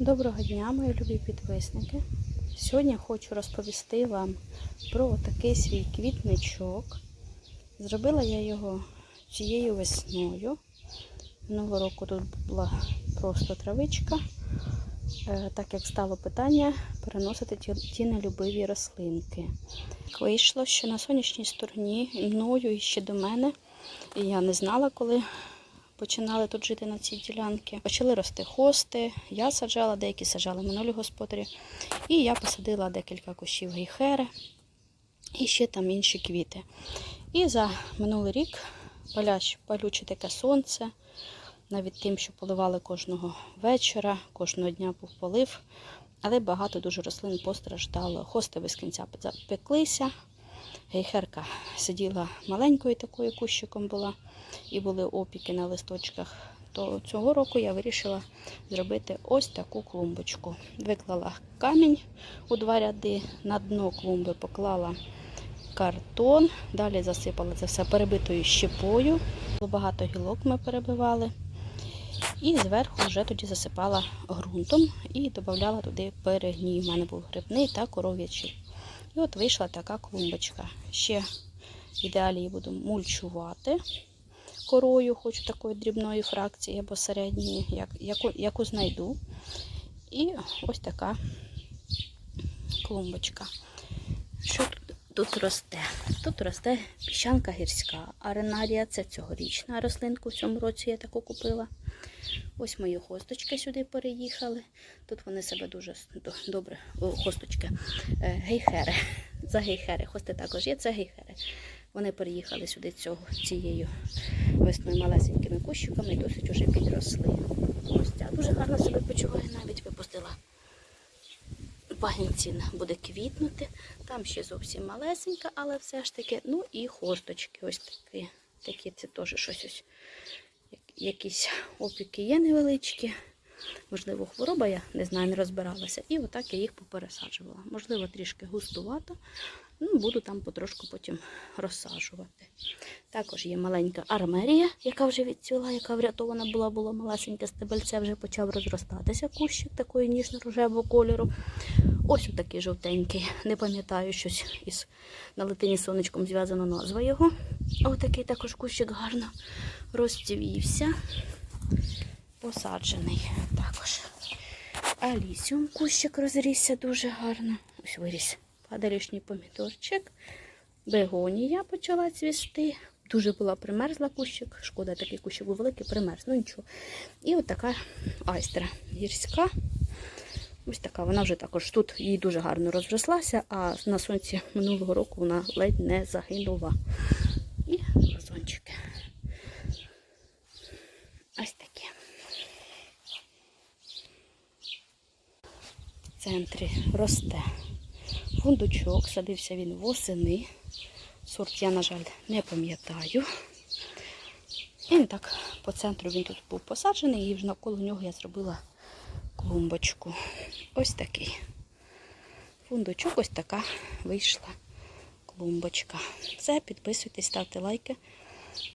Доброго дня, мої любі підписники. Сьогодні хочу розповісти вам про такий свій квітничок. Зробила я його цією весною. Минулого року тут була просто травичка, Е, так як стало питання переносити ті, ті нелюбиві рослинки. Вийшло, що на сонячній стороні мною і ще до мене, і я не знала, коли починали тут жити на цій ділянці. Почали рости хости. Я саджала, деякі саджали минулі господарі. І я посадила декілька кущів гейхери і ще там інші квіти. І за минулий рік паляч, палюче таке сонце, навіть тим, що поливали кожного вечора, кожного дня був полив. Але багато дуже рослин постраждало. Хости без кінця запеклися. Гейхерка сиділа маленькою такою кущиком була, і були опіки на листочках. То цього року я вирішила зробити ось таку клумбочку. Виклала камінь у два ряди, на дно клумби поклала картон, далі засипала це все перебитою щепою. Багато гілок ми перебивали. І зверху вже тоді засипала ґрунтом і додавала туди перегній. У мене був грибний та коров'ячий. І от вийшла така клумбочка. Ще в ідеалі її буду мульчувати корою, хочу такої дрібної фракції або середньої, як, яку, яку знайду. І ось така клумбочка. Що тут, росте? Тут росте піщанка гірська. Аренарія це цьогорічна рослинка. В цьому році я таку купила. Ось мої хосточки сюди переїхали. Тут вони себе дуже добре, о, хосточки, е, гейхери. За гейхери. Хости також є, це гейхери. Вони переїхали сюди цього, цією весною малесенькими кущиками і досить уже підросли. Ось дуже гарно себе почуває, навіть випустила пагінці буде квітнути. Там ще зовсім малесенька, але все ж таки. Ну і хосточки ось такі. Такі це теж щось ось. Як- Якісь опіки є невеличкі. Можливо, хвороба, я не знаю, не розбиралася. І отак я їх попересаджувала. Можливо, трішки густувато. Ну, буду там потрошку потім розсаджувати. Також є маленька армерія, яка вже відцвіла, яка врятована була, було малесеньке стебельце, вже почав розростатися кущик такої ніжно-рожевого кольору. Ось такий жовтенький. Не пам'ятаю щось із на латині сонечком зв'язана назва його. Отакий також кущик гарно розцвівся. Посаджений також. Алісіум кущик розрісся дуже гарно. Ось виріс падалішній помідорчик. Бегонія почала цвісти. Дуже була примерзла кущик. Шкода, такий кущик був великий, примерз. Ну нічого. І от така айстра гірська. Ось така, вона вже також тут їй дуже гарно розрослася, а на сонці минулого року вона ледь не загинула. І вазончики. Ось такі. В центрі росте фундучок, садився він восени. Сорт я, на жаль, не пам'ятаю. І так по центру він тут був посаджений, і вже навколо нього я зробила клумбочку. Ось такий. Фундучок, ось така вийшла клумбочка. Все, підписуйтесь, ставте лайки.